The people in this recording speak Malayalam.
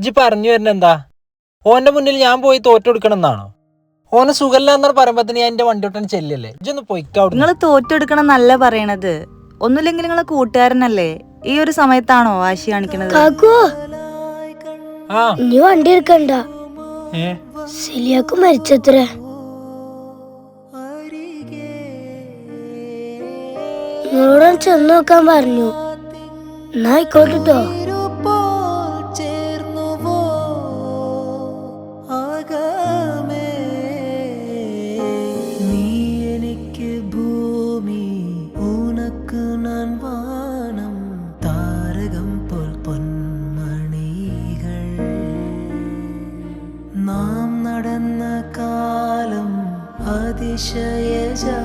ഇജ്ജ് പറഞ്ഞു വരുന്ന എന്താ ഓന്റെ മുന്നിൽ ഞാൻ പോയി തോറ്റെടുക്കണം എന്നാണോ ഓന് സുഖല്ല എന്നാണ് പറയുമ്പത്തിന് ഞാൻ എന്റെ വണ്ടി ഒട്ടൻ ചെല്ലല്ലേ? ഇജ്ജൊന്ന് പൊയ്ക്കവിടെ നിങ്ങൾ തോറ്റെടുക്കണം എന്നല്ല പറയണത്. ഒന്നുമില്ലെങ്കിൽ നിങ്ങളെ കൂട്ടുകാരനല്ലേ? ഈ ഒരു സമയത്താണോ വാശി കാണിക്കണത്? കാക്കു ആ. ഇനി വണ്ടി എടുക്കണ്ട. ഏ? സിലിയാക്ക് മരിച്ചത്രേ. നിങ്ങളോട് ചെന്ന് നോക്കാൻ പറഞ്ഞു. എന്നാ ആയിക്കോട്ടോ ഭൂമി ഉനക്ക് ഞാൻ വാനം താരകം പോൽ പൊന്മണികൾ. നാം നടന്ന കാലം അതിശയജാലം.